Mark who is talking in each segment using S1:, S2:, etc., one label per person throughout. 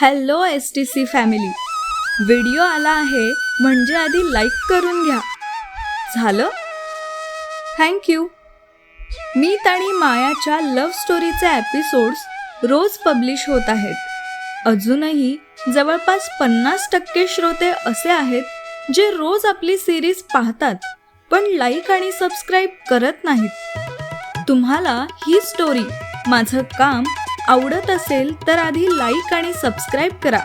S1: Hello S T C family. Video आला आहे म्हणजे आधी लाईक करून घ्या. झालं? थँक्यू मी आणि मायाच्या लव्ह स्टोरीचे एपिसोड्स रोज पब्लिश होत आहेत. अजूनही जवळपास पन्नास टक्के श्रोते असे आहेत जे रोज आपली सिरीज पाहतात पण लाईक आणि सबस्क्राईब करत नाहीत. तुम्हाला ही स्टोरी माझं काम आवडत असेल तर आधी लाईक आणि सबस्क्राईब करा.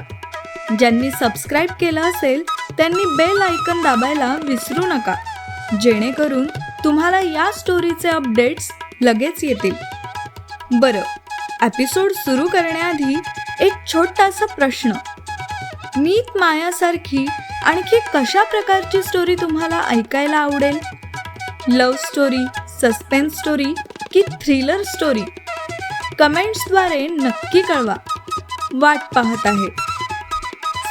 S1: ज्यांनी सबस्क्राईब केलं असेल त्यांनी बेल आयकन दाबायला विसरू नका. जेणेकरून तुम्हाला या स्टोरीचे अपडेट्स लगेच येतील. बरं एपिसोड सुरू करण्याआधी एक छोटासा प्रश्न. मीत मायासारखी आणखी कशा प्रकारची स्टोरी तुम्हाला ऐकायला आवडेल? लव्ह स्टोरी सस्पेन्स स्टोरी की थ्रिलर स्टोरी कमेंट्सद्वारे नक्की कळवा. वाट पाहत आहे.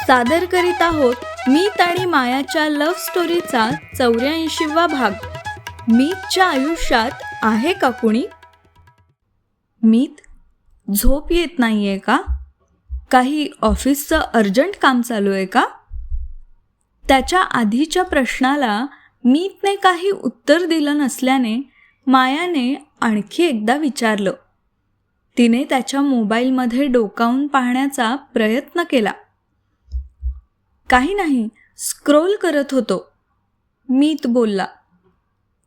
S1: सादर करीत आहोत मीत आणि मायाच्या लव्ह स्टोरीचा चौऱ्याऐंशीवा भाग. मीतच्या आयुष्यात आहे का कुणी? मीत झोप येत नाही आहे का? काही ऑफिसचं अर्जंट काम चालू आहे का? त्याच्या आधीच्या प्रश्नाला मीतने काही उत्तर दिलं नसल्याने मायाने आणखी एकदा विचारलं. तिने त्याच्या मोबाईलमध्ये डोकावून पाहण्याचा प्रयत्न केला. काही नाही स्क्रोल करत होतो. मीत बोलला.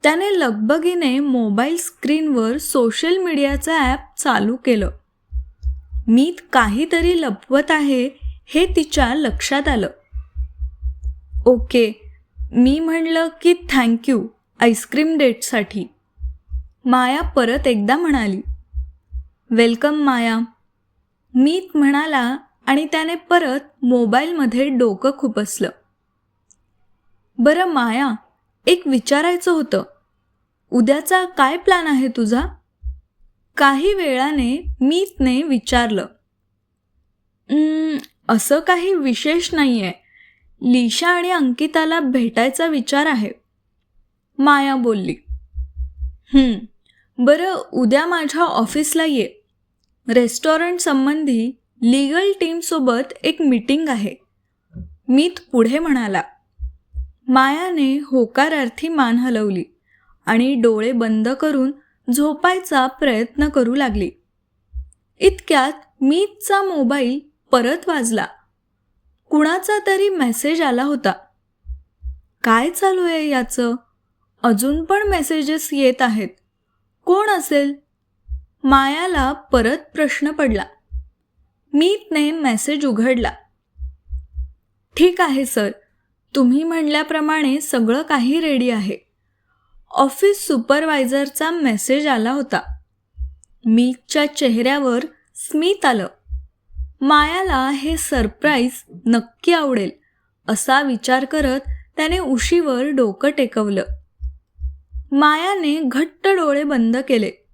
S1: त्याने लगबगीने मोबाईल स्क्रीनवर सोशल मीडियाचं ॲप चालू केलं. मीत काहीतरी लपवत आहे हे तिच्या लक्षात आलं. ओके मी म्हणलं की थँक्यू आईस्क्रीम डेटसाठी. माया परत एकदा म्हणाली. वेलकम माया. मीत म्हणाला आणि त्याने परत मोबाईलमध्ये डोकं खुपसलं. बरं माया एक विचारायचं होतं. उद्याचा काय प्लॅन आहे तुझा? काही वेळाने मीतने विचारलं. असं काही विशेष नाही आहे लिशा आणि अंकिताला भेटायचा विचार आहे. माया बोलली. बरं उद्या माझ्या ऑफिसला ये. रेस्टॉरंट संबंधी लीगल टीमसोबत एक मीटिंग आहे. मीत पुढे म्हणाला मायाने होकारार्थी मान हलवली आणि डोळे बंद करून झोपायचा प्रयत्न करू लागली. इतक्यात मीतचा मोबाईल परत वाजला. कुणाचा तरी मेसेज आला होता. काय चालू आहे याचं? अजून पण मेसेजेस येत आहेत. कोण असेल? मायाला परत प्रश्न पडला. मीतने मेसेज उघडला. ठीक आहे सर. तुम्ही म्हणल्याप्रमाणे सगळं काही रेडी आहे. ऑफिस सुपरवायझरचा मेसेज आला होता. मीतच्या चेहऱ्यावर स्मित आलं. मायाला हे सरप्राईज नक्की आवडेल असा विचार करत त्याने उशीवर डोकं टेकवलं. मायाने घट्ट डोळे बंद केले.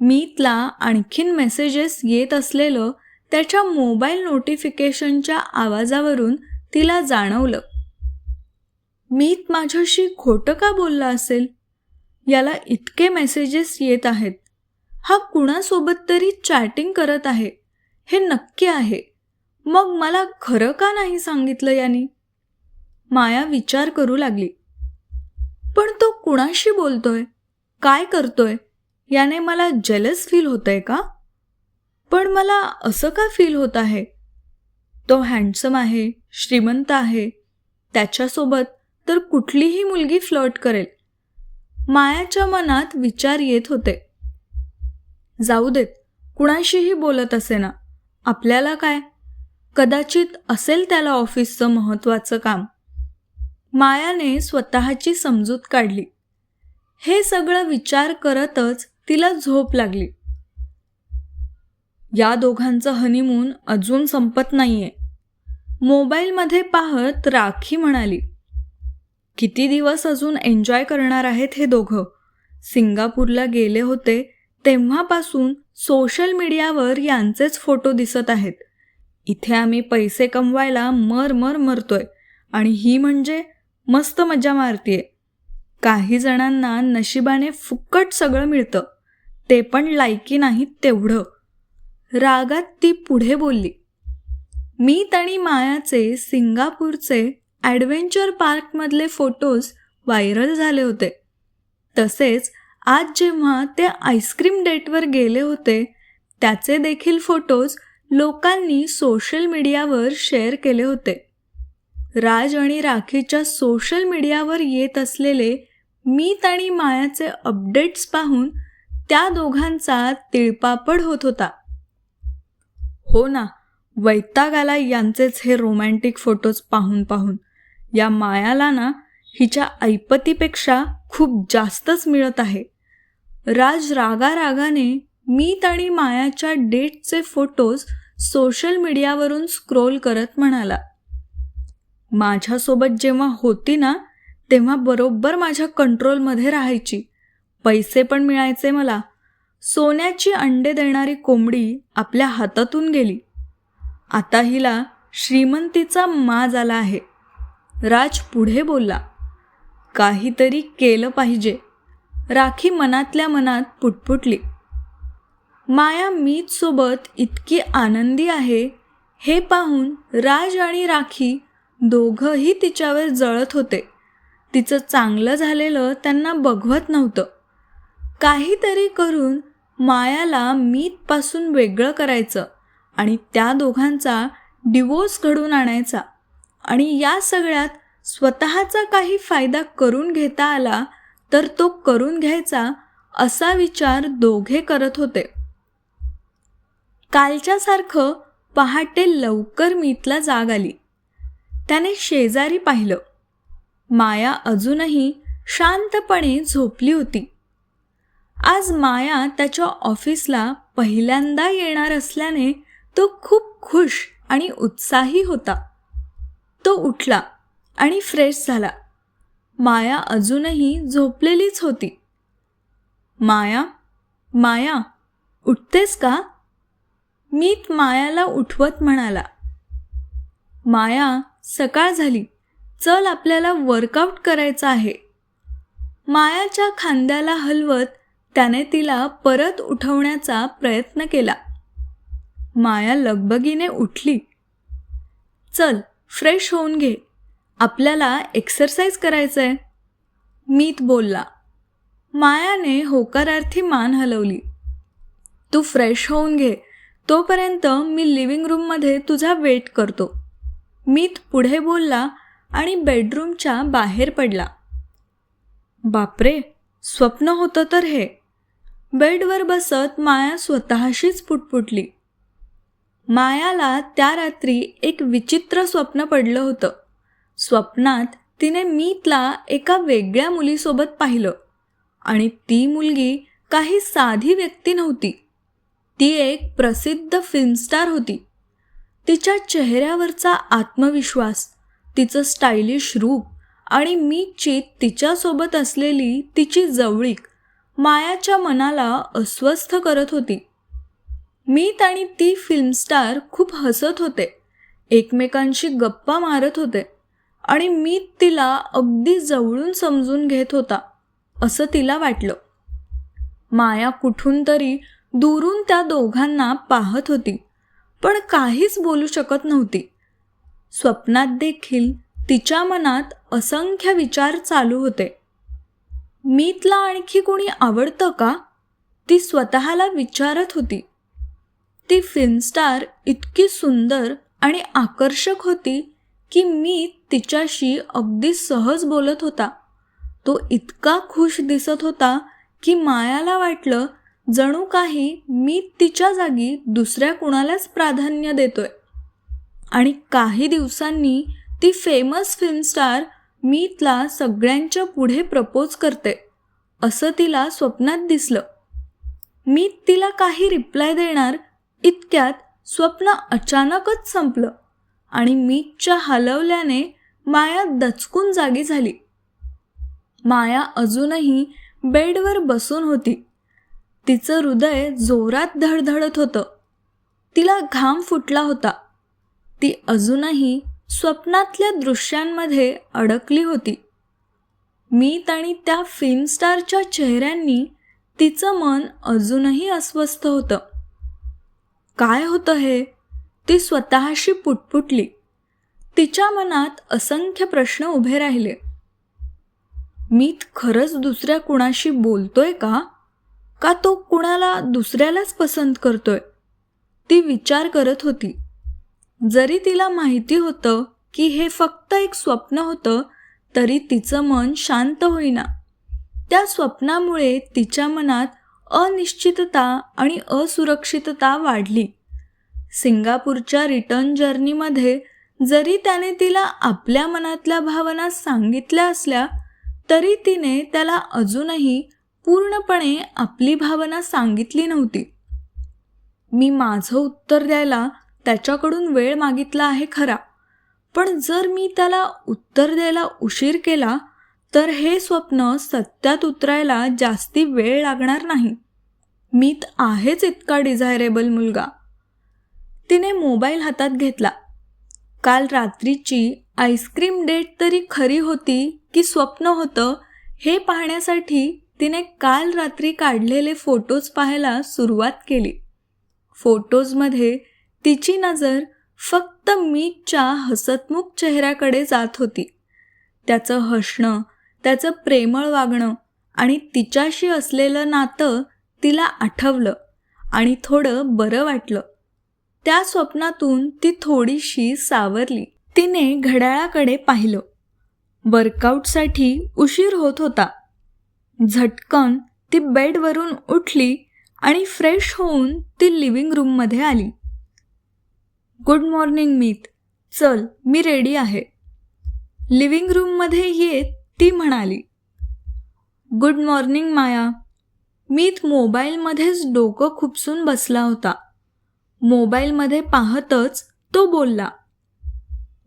S1: मीतला आणखीन मेसेजेस येत असलेलं त्याच्या मोबाईल नोटिफिकेशनच्या आवाजावरून तिला जाणवलं. मीत माझ्याशी खोटं का बोलला असेल? याला इतके मेसेजेस येत आहेत. हा कुणासोबत तरी चॅटिंग करत आहे. हे नक्की आहे. मग मला खरं का नाही सांगितलं यानी? माया विचार करू लागली. पण तो कुणाशी बोलतोय? काय करतोय? याने मला जलस फील होतंय का? पण मला असं का फील होत आहे? तो हँडसम आहे श्रीमंत आहे त्याच्यासोबत तर कुठलीही मुलगी फ्लर्ट करेल. मायाच्या मनात विचार येत होते. जाऊ देत कुणाशीही बोलत असे ना आपल्याला काय? कदाचित असेल त्याला ऑफिसचं महत्त्वाचं काम. मायाने स्वतःची समजूत काढली. हे सगळं विचार करतच तिला झोप लागली. या दोघांचं हनीमून अजून संपत नाहीये. मोबाईलमध्ये पाहत राखी म्हणाली किती दिवस अजून एन्जॉय करणार आहेत हे दोघं? सिंगापूरला गेले होते तेव्हापासून सोशल मीडियावर यांचेच फोटो दिसत आहेत. इथे आम्ही पैसे कमवायला मर मर मरतोय आणि ही म्हणजे मस्त मजा मारतीये. काही जणांना नशिबाने फुक्कट सगळं मिळतं. ते पण लायकी नाही तेवढं. रागात ती पुढे बोलली मी आणि मायाचे सिंगापूरचे ॲडव्हेंचर पार्कमधले फोटोज व्हायरल झाले होते. तसेच आज जेव्हा ते आईस्क्रीम डेटवर गेले होते त्याचे देखील फोटोज लोकांनी सोशल मीडियावर शेअर केले होते. राज आणि राखीच्या सोशल मीडियावर येत असलेले मी आणि मायाचे अपडेट्स पाहून त्या दोघांचा तिळपापड होत होता. हो ना वैताग आला यांचेच हे रोमॅन्टिक फोटोज पाहून पाहून या मायाला ना हिच्या ऐपतीपेक्षा खूप जास्तच मिळत आहे. राज रागा रागाने मीत आणि मायाच्या डेटचे फोटोज सोशल मीडियावरून स्क्रोल करत म्हणाला माझ्यासोबत जेव्हा होती ना तेव्हा बरोबर माझ्या कंट्रोलमध्ये राहायची. पैसे पण मिळायचे मला. सोन्याची अंडे देणारी कोंबडी आपल्या हातातून गेली. आता हिला श्रीमंतीचा माज आला आहे. राज पुढे बोलला काहीतरी केलं पाहिजे. राखी मनातल्या मनात पुटपुटली. माया मीत सोबत इतकी आनंदी आहे हे पाहून राज आणि राखी दोघंही तिच्यावर जळत होते. तिचं चांगलं झालेलं त्यांना बघवत नव्हतं. काहीतरी करून मायाला मीतपासून वेगळं करायचं आणि त्या दोघांचा डिवोर्स घडून आणायचा. आणि या सगळ्यात स्वतःचा काही फायदा करून घेता आला तर तो करून घ्यायचा असा विचार दोघे करत होते. कालच्यासारखं पहाटे लवकर मीतला जाग आली. त्याने शेजारी पाहिलं. माया अजूनही शांतपणे झोपली होती. आज माया त्याच्या ऑफिसला पहिल्यांदा येणार असल्याने तो खूप खुश आणि उत्साही होता. तो उठला आणि फ्रेश झाला. माया अजूनही झोपलेलीच होती. माया माया उठतेस का? मीत मायाला उठवत म्हणाला. माया सकाळ झाली. चल आपल्याला वर्कआउट करायचं आहे. मायाच्या खांद्याला हलवत त्याने तिला परत उठवण्याचा प्रयत्न केला. माया लगबगीने उठली. चल फ्रेश होऊन घे. आपल्याला एक्सरसाइज करायचं आहे मीत बोलला. मायाने होकारार्थी मान हलवली. तू फ्रेश होऊन घे. तोपर्यंत मी लिव्हिंग रूममध्ये तुझा वेट करतो. मीत पुढे बोलला आणि बेडरूमच्या बाहेर पडला. बापरे स्वप्न होतं तर हे. बेडवर बसत माया स्वतःशीच पुटपुटली. मायाला त्या रात्री एक विचित्र स्वप्न पडलं होतं. स्वप्नात तिने मीतला एका वेगळ्या मुलीसोबत पाहिलं आणि ती मुलगी काही साधी व्यक्ती नव्हती. ती एक प्रसिद्ध फिल्मस्टार होती. तिच्या चेहऱ्यावरचा आत्मविश्वास तिचं स्टायलिश रूप आणि मीतची तिच्यासोबत असलेली तिची जवळीक मायाच्या मनाला अस्वस्थ करत होती. मीत आणि ती फिल्मस्टार खूप हसत होते. एकमेकांशी गप्पा मारत होते. आणि मीत तिला अगदी जवळून समजून घेत होता असं तिला वाटलं. माया कुठून तरी दुरून त्या दोघांना पाहत होती पण काहीच बोलू शकत नव्हती. स्वप्नात देखील तिच्या मनात असंख्य विचार चालू होते. मीतला आणखी कोणी आवडतं का? ती स्वतःला विचारत होती. ती फिल्मस्टार इतकी सुंदर आणि आकर्षक होती की मी तिच्याशी अगदी सहज बोलत होता. तो इतका खुश दिसत होता की मायाला वाटलं जणू काही मी तिच्या जागी दुसऱ्या कुणालाच प्राधान्य देतोय. आणि काही दिवसांनी ती फेमस फिल्मस्टार मी तिला सगळ्यांच्या पुढे प्रपोज करते असं तिला स्वप्नात दिसलं. मी तिला काही रिप्लाय देणार इतक्यात स्वप्न अचानकच संपलं आणि मीतच्या हलवल्याने माया दचकून जागी झाली. माया अजूनही बेडवर बसून होती. तिचं हृदय जोरात धडधडत होतं. तिला घाम फुटला होता. ती अजूनही स्वप्नातल्या दृश्यांमध्ये अडकली होती. मीत आणि त्या फिल्मस्टारच्या चेहऱ्यांनी तिचं मन अजूनही अस्वस्थ होतं. काय होतं हे? ती स्वतःशी पुटपुटली. तिच्या मनात असंख्य प्रश्न उभे राहिले. मीत खरंच दुसऱ्या कुणाशी बोलतोय का? का तो कुणाला दुसऱ्यालाच पसंत करतोय? ती विचार करत होती. जरी तिला माहिती होतं की हे फक्त एक स्वप्न होतं तरी तिचं मन शांत होईना. त्या स्वप्नामुळे तिच्या मनात अनिश्चितता आणि असुरक्षितता वाढली. सिंगापूरच्या रिटर्न जर्नीमध्ये जरी त्याने तिला आपल्या मनातल्या भावना सांगितल्या असल्या तरी तिने त्याला अजूनही पूर्णपणे आपली भावना सांगितली नव्हती. मी माझं उत्तर द्यायला त्याच्याकडून वेळ मागितला आहे खरा. पण जर मी त्याला उत्तर द्यायला उशीर केला तर हे स्वप्न सत्यात उतरायला जास्ती वेळ लागणार नाही. मीत आहेच इतका डिझायरेबल मुलगा. तिने मोबाईल हातात घेतला. काल रात्रीची आईस्क्रीम डेट तरी खरी होती की स्वप्न होतं हे पाहण्यासाठी तिने काल रात्री काढलेले फोटोज पाहायला सुरुवात केली. फोटोजमध्ये तिची नजर फक्त मीटच्या हसतमुख चेहऱ्याकडे जात होती. त्याचं हसणं त्याचं प्रेमळ वागणं आणि तिच्याशी असलेलं नातं तिला आठवलं आणि थोडं बरं वाटलं. त्या स्वप्नातून ती थोडीशी सावरली. तिने घड्याळाकडे पाहिलं. वर्कआउटसाठी उशीर होत होता. झटकन ती बेडवरून उठली आणि फ्रेश होऊन ती लिव्हिंग रूममध्ये आली. Good morning Meet. चल मी रेडी आहे. लिव्हिंग रूममध्ये येत ती म्हणाली. गुड मॉर्निंग माया. मीत मोबाईलमध्येच डोकं खुपसून बसला होता. मोबाईलमध्ये पाहतच तो बोलला.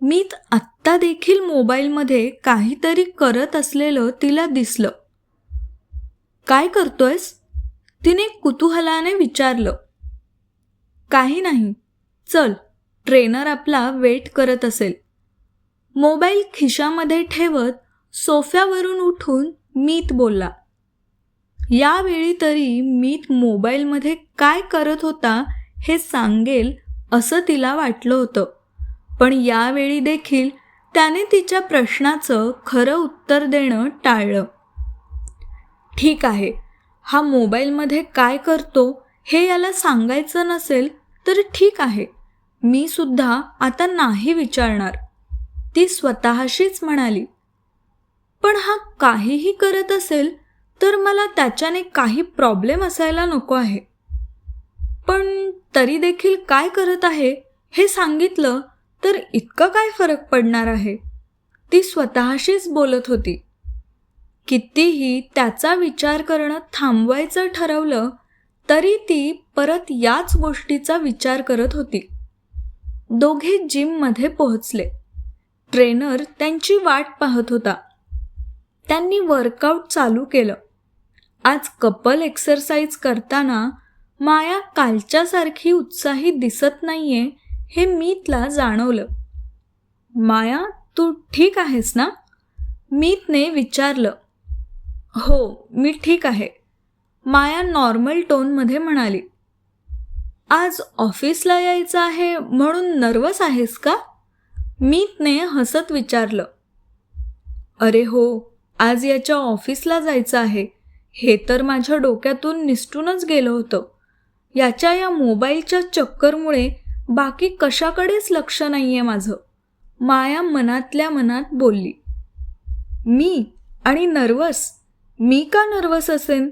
S1: मीत आत्ता देखील मोबाईलमध्ये काहीतरी करत असलेलं तिला दिसलं. काय करतोयस? तिने कुतूहलाने विचारलं. काही नाही. चल ट्रेनर आपला वेट करत असेल. मोबाईल खिशामध्ये ठेवत सोफ्यावरून उठून मीत बोलला. यावेळी तरी मीत मोबाईलमध्ये काय करत होता हे सांगेल असं तिला वाटलं होतं. पण यावेळी देखील त्याने तिच्या प्रश्नाचं खरं उत्तर देणं टाळलं. ठीक आहे हा मोबाईलमध्ये काय करतो हे याला सांगायचं नसेल तर ठीक आहे. मी सुद्धा आता नाही विचारणार. ती स्वतःशीच म्हणाली पण हा काहीही करत असेल तर मला त्याच्याने काही प्रॉब्लेम असायला नको आहे. पण तरी देखील काय करत आहे हे सांगितलं तर इतका काय फरक पडणार आहे? ती स्वतःशीच बोलत होती. कितीही त्याचा विचार करणं थांबवायचं ठरवलं तरी ती परत याच गोष्टीचा विचार करत होती. दोघे जिममध्ये पोहोचले. ट्रेनर त्यांची वाट पाहत होता. त्यांनी वर्कआउट चालू केलं. आज कपल एक्सरसाइज करताना माया कालच्यासारखी उत्साही दिसत नाहीये हे मीतला जाणवलं. माया तू ठीक आहेस ना? मीतने विचारलं. हो मी ठीक आहे. माया नॉर्मल टोनमध्ये म्हणाली. आज ऑफिसला यायचं आहे म्हणून नर्वस आहेस का? मीतने हसत विचारलं. अरे हो आज याच्या ऑफिसला जायचं आहे. हे तर माझ्या डोक्यातून निसटूनच गेलं होतं. याच्या या मोबाईलच्या चक्करमुळे बाकी कशाकडेच लक्ष नाही आहे माझं. माया मनातल्या मनात बोलली. मी आणि नर्वस मी का नर्वस असेन?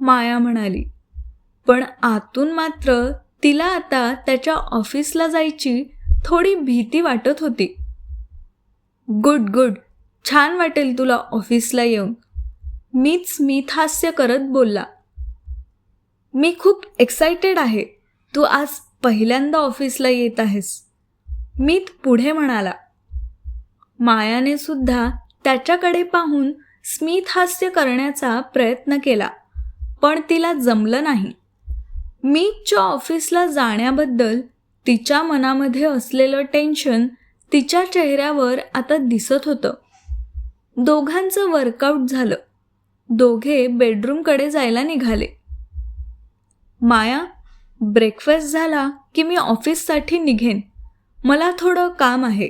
S1: माया म्हणाली. पण आतून मात्र तिला आता त्याच्या ऑफिसला जायची थोडी भीती वाटत होती. Good good. छान वाटेल तुला ऑफिसला येऊन. मीच स्मित हास्य करत बोलला. मी खूप एक्सायटेड आहे. तू आज पहिल्यांदा ऑफिसला येत आहेस. मीत पुढे म्हणाला. मायाने सुद्धा त्याच्याकडे पाहून स्मितहास्य करण्याचा प्रयत्न केला पण तिला जमलं नाही. मीतच्या ऑफिसला जाण्याबद्दल तिच्या मनामध्ये असलेलं टेन्शन तिच्या चेहऱ्यावर आता दिसत होतं. दोघांचं वर्कआउट झालं. दोघे बेडरूमकडे जायला निघाले. माया ब्रेकफास्ट झाला की मी ऑफिससाठी निघेन. मला थोडं काम आहे.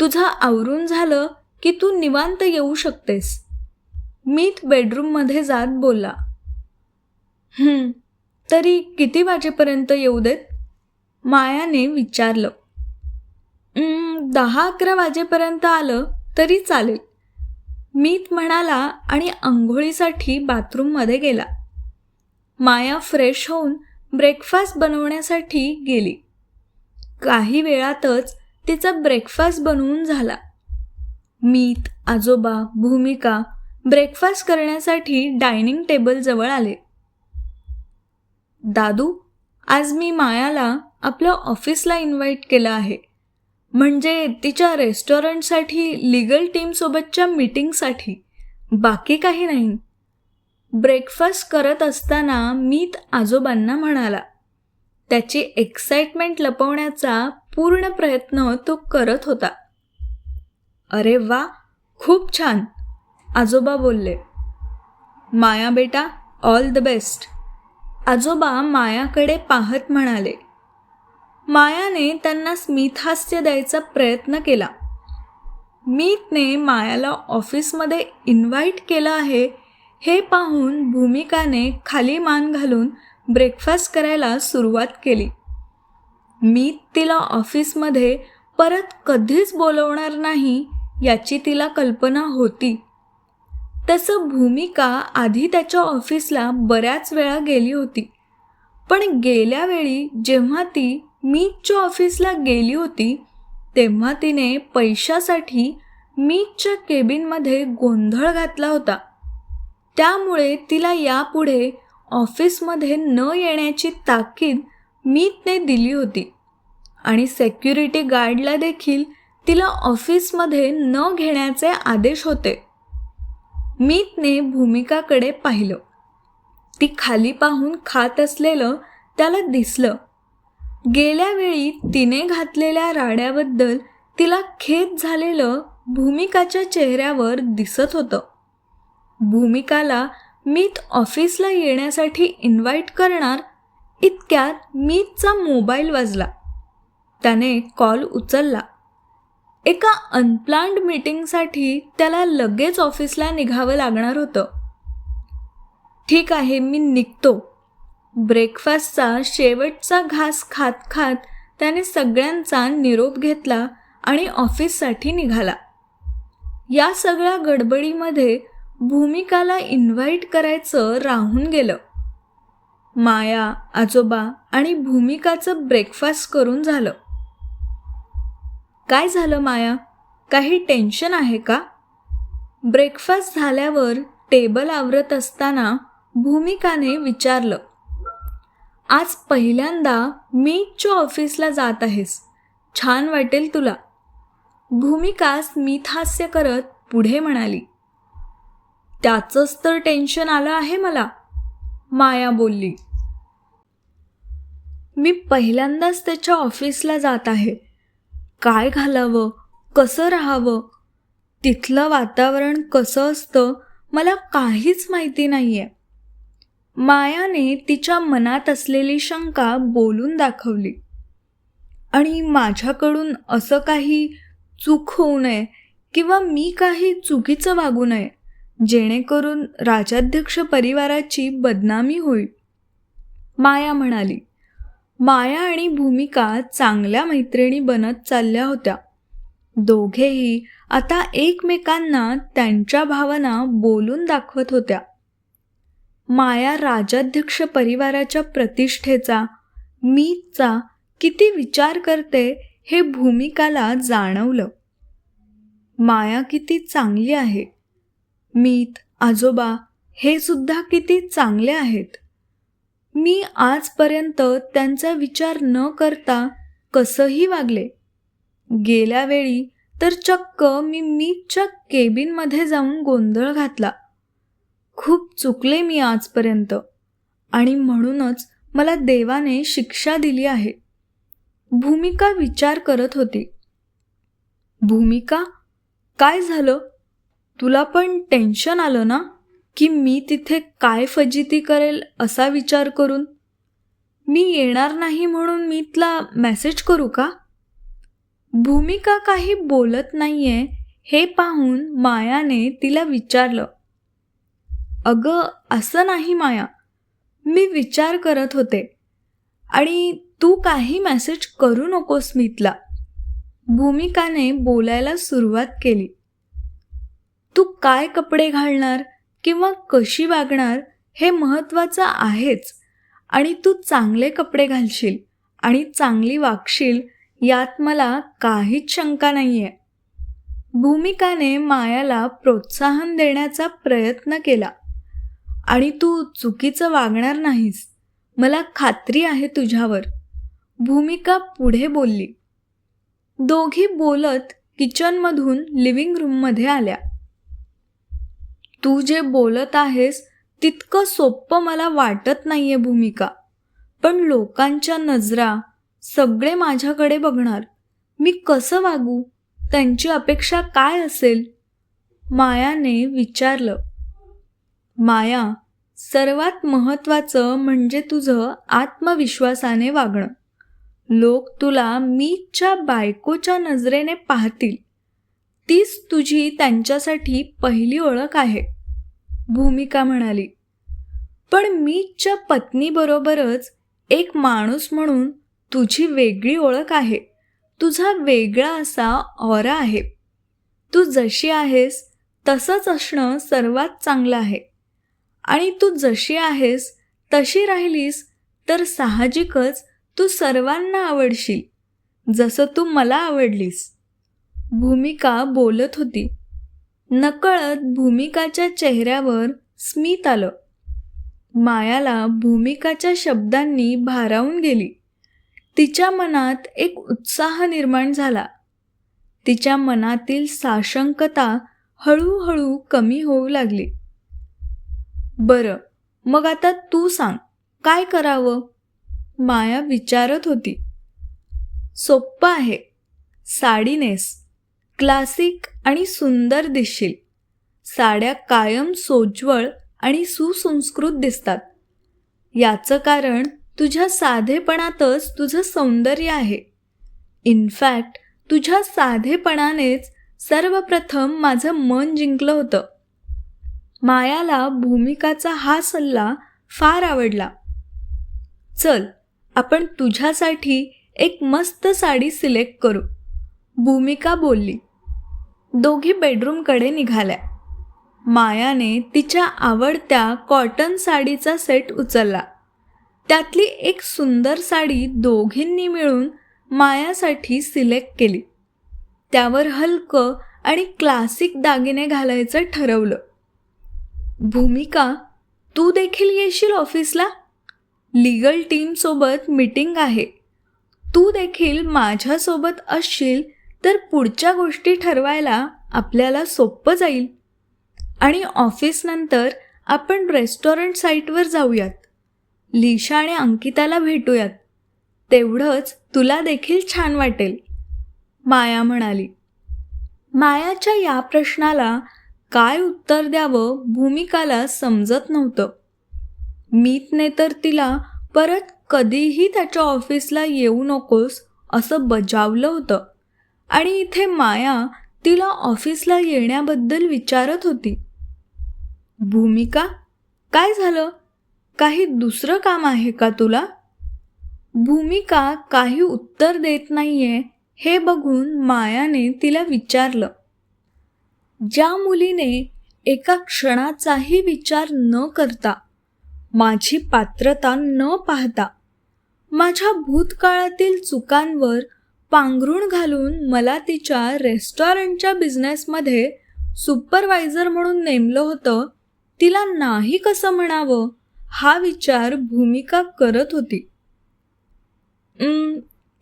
S1: तुझं आवरून झालं की तू निवांत येऊ शकतेस. मीत बेडरूममध्ये जात बोलला. तरी किती वाजेपर्यंत येऊ देत? मायाने विचारलं. दहा अकरा वाजेपर्यंत आलं तरी चालेल. मीत म्हणाला आणि आंघोळीसाठी बाथरूममध्ये गेला. माया फ्रेश होऊन ब्रेकफास्ट बनवण्यासाठी गेली. काही वेळातच तिचा ब्रेकफास्ट बनवून झाला. मीत आजोबा भूमिका ब्रेकफास्ट करण्यासाठी डायनिंग टेबलजवळ आले. दादू आज मी मायाला आपल्या ऑफिसला इन्व्हाइट केलं आहे. म्हणजे तिच्या रेस्टॉरंटसाठी लिगल टीमसोबतच्या मीटिंगसाठी बाकी काही नाही. ब्रेकफास्ट करत असताना मीत आजोबांना म्हणाला. त्याची एक्साइटमेंट लपवण्याचा पूर्ण प्रयत्न तो करत होता. अरे वा खूप छान आजोबा बोलले. माया बेटा ऑल द बेस्ट आजोबा मायाकडे पाहत म्हणाले मायाने त्यांना स्मितहास्य द्यायचा प्रयत्न केला. मीतने मायाला ऑफिसमध्ये इन्व्हाइट केलं आहे हे पाहून भूमिकाने खाली मान घालून ब्रेकफास्ट करायला सुरुवात केली. मीत तिला ऑफिसमध्ये परत कधीच बोलवणार नाही याची तिला कल्पना होती. तसं भूमिका आधी त्याच्या ऑफिसला बऱ्याच वेळा गेली होती. पण गेल्या वेळी जेव्हा ती मीतच्या ऑफिसला गेली होती तेव्हा तिने पैशासाठी मीतच्या केबिनमध्ये गोंधळ घातला होता. त्यामुळे तिला यापुढे ऑफिसमध्ये न येण्याची ताकीद मीतने दिली होती. आणि सेक्युरिटी गार्डला देखील तिला ऑफिसमध्ये न घेण्याचे आदेश होते. मीतने भूमिकाकडे पाहिलं. ती खाली पाहून खात असलेलं त्याला दिसलं. गेल्या वेळी तिने घातलेल्या राड्याबद्दल तिला खेद झालेलं भूमिकाच्या चेहऱ्यावर दिसत होतं. भूमिकाला मीत ऑफिसला येण्यासाठी इन्व्हाइट करणार इतक्यात मीतचा मोबाईल वाजला. त्याने कॉल उचलला. एका अनप्लान्ड मीटिंगसाठी त्याला लगेच ऑफिसला निघावं लागणार होतं. ठीक आहे मी निघतो. ब्रेकफास्टचा शेवटचा घास खात खात त्याने सगळ्यांचा निरोप घेतला आणि ऑफिससाठी निघाला. या सगळ्या गडबडीमध्ये भूमिकाला इन्व्हाइट करायचं राहून गेलं. माया आजोबा आणि भूमिकाचं ब्रेकफास्ट करून झालं. काय झालं माया? काही टेन्शन आहे का? ब्रेकफास्ट झाल्यावर टेबल आवरत असताना भूमिकाने विचारलं आज पहिल्यांदा मीतच्या ऑफिसला जात आहेस. छान वाटेल तुला. भूमिका स्मितहास्य करत पुढे म्हणाली त्याचंच तर टेन्शन आलं आहे मला. माया बोलली मी पहिल्यांदाच त्याच्या ऑफिसला जात आहे. काय घालावं? कसं राहावं? तिथलं वातावरण कसं असतं? मला काहीच माहिती नाही आहे मायाने तिच्या मनात असलेली शंका बोलून दाखवली. आणि माझ्याकडून असं काही चूक होऊ नये किंवा मी काही चुकीचं वागू नये जेणेकरून राजाध्यक्ष परिवाराची बदनामी होईल. माया म्हणाली माया आणि भूमिका चांगल्या मैत्रिणी बनत चालल्या होत्या. दोघेही आता एकमेकांना त्यांच्या भावना बोलून दाखवत होत्या. माया राजाध्यक्ष परिवाराच्या प्रतिष्ठेचा मीचा किती विचार करते हे भूमिकाला जाणवलं. माया किती चांगली आहे. मीत आजोबा हे सुद्धा किती चांगले आहेत. मी आजपर्यंत त्यांचा विचार न करता कसंही वागले. गेल्या वेळी तर चक्क मी मीच्या केबिनमध्ये जाऊन गोंधळ घातला. खूप चुकले मी आजपर्यंत आणि म्हणूनच मला देवाने शिक्षा दिली आहे. भूमिका विचार करत होती. भूमिका? काय झालं? तुला पण टेन्शन आलं ना? की मी तिथे काय फजिती करेल असा विचार करून मी येणार नाही म्हणून मी तिला मेसेज करू का? भूमिका काही बोलत नाहीये हे पाहून मायाने तिला विचारलं. अगं असं नाही माया. मी विचार करत होते. आणि तू काही मेसेज करू नकोस मितला भूमिकाने बोलायला सुरुवात केली. तू काय कपडे घालणार? किंवा कशी वागणार हे महत्त्वाचं आहेच. आणि तू चांगले कपडे घालशील आणि चांगली वागशील यात मला काहीच शंका नाही आहे भूमिकाने मायाला प्रोत्साहन देण्याचा प्रयत्न केला. आणि तू चुकीचं वागणार नाहीस. मला खात्री आहे तुझ्यावर. भूमिका पुढे बोलली. दोघी बोलत किचनमधून लिव्हिंग रूममध्ये आल्या. तू जे बोलत आहेस तितकं सोपं मला वाटत नाहीये भूमिका. पण लोकांच्या नजरा सगळे माझ्याकडे बघणार. मी कसं वागू? त्यांची अपेक्षा काय असेल? मायाने विचारलं. माया सर्वात महत्त्वाचं म्हणजे तुझं आत्मविश्वासाने वागणं. लोक तुला मीच्या बायकोच्या नजरेने पाहतील. तीच तुझी त्यांच्यासाठी पहिली ओळख आहे. भूमिका म्हणाली. पण मीच्या पत्नीबरोबरच एक माणूस म्हणून तुझी वेगळी ओळख आहे. तुझा वेगळा असा ऑरा आहे. तू जशी आहेस तसंच असणं सर्वात चांगलं आहे. आणि तू जशी आहेस तशी राहिलीस तर साहजिकच तू सर्वांना आवडशील जसं तू मला आवडलीस. भूमिका बोलत होती. नकळत भूमिकाच्या चेहऱ्यावर स्मित आलं. मायाला भूमिकाच्या शब्दांनी भारावून गेली. तिच्या मनात एक उत्साह निर्माण झाला. तिच्या मनातील साशंकता हळूहळू कमी होऊ लागली. बरं मग आता तू सांग काय करावं? माया विचारत होती. सोप्पं आहे. साडी नेस. क्लासिक आणि सुंदर दिसशील. साड्या कायम सोज्वळ आणि सुसंस्कृत दिसतात. याचं कारण तुझ्या साधेपणातच तुझं सौंदर्य आहे. इनफॅक्ट तुझ्या साधेपणानेच सर्वप्रथम माझं मन जिंकलं होतं. मायाला भूमिकाचा हा सल्ला फार आवडला. चल आपण तुझ्यासाठी एक मस्त साडी सिलेक्ट करू. भूमिका बोलली. दोघी बेडरूमकडे निघाल्या. मायाने तिच्या आवडत्या कॉटन साडीचा सेट उचलला. त्यातली एक सुंदर साडी दोघींनी मिळून मायासाठी सिलेक्ट केली. त्यावर हलकं आणि क्लासिक दागिने घालायचं ठरवलं. भूमिका तू देखील येशील ऑफिसला लीगल टीमसोबत मीटिंग आहे. तू देखील माझ्यासोबत असशील तर पुढच्या गोष्टी ठरवायला आपल्याला सोपं जाईल. आणि ऑफिसनंतर आपण रेस्टॉरंट साईटवर जाऊयात. लिशा आणि अंकिताला भेटूयात. तेवढंच तुला देखील छान वाटेल. माया म्हणाली. मायाच्या या प्रश्नाला काय उत्तर द्यावं भूमिकाला समजत नव्हतं. मीतने तर तिला परत कधीही त्याच्या ऑफिसला येऊ नकोस असं बजावलं होतं. आणि इथे माया तिला ऑफिसला येण्याबद्दल विचारत होती. भूमिका काय झालं? काही दुसरं काम आहे का तुला? भूमिका काही उत्तर देत नाहीये हे बघून मायाने तिला विचारलं. ज्या मुलीने एका क्षणाचाही विचार न करता माझी पात्रता न पाहता माझ्या भूतकाळातील चुकांवर पांघरूण घालून मला तिच्या रेस्टॉरंटच्या बिझनेसमध्ये सुपरवायझर म्हणून नेमलं होतं तिला नाही कसं म्हणावं हा विचार भूमिका करत होती.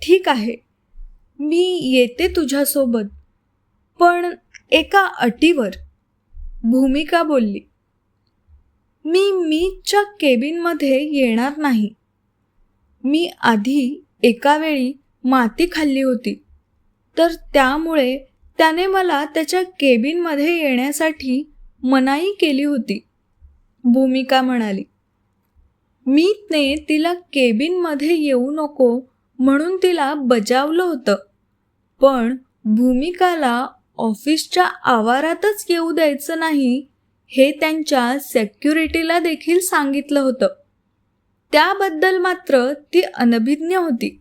S1: ठीक आहे मी येते तुझ्यासोबत पण एका अटीवर भूमिका बोलली. मी मीच्या केबिनमध्ये येणार नाही. मी आधी एका वेळी माती खाल्ली होती. तर त्यामुळे त्याने मला त्याच्या केबिनमध्ये येण्यासाठी मनाई केली होती. भूमिका म्हणाली मीतने तिला केबिनमध्ये येऊ नको म्हणून तिला बजावलं होतं. पण भूमिकाला ऑफिसच्या आवारातच येऊ द्यायचं नाही हे त्यांच्या सेक्युरिटीला देखील सांगितलं होतं. त्याबद्दल मात्र ती अनभिज्ञ होती.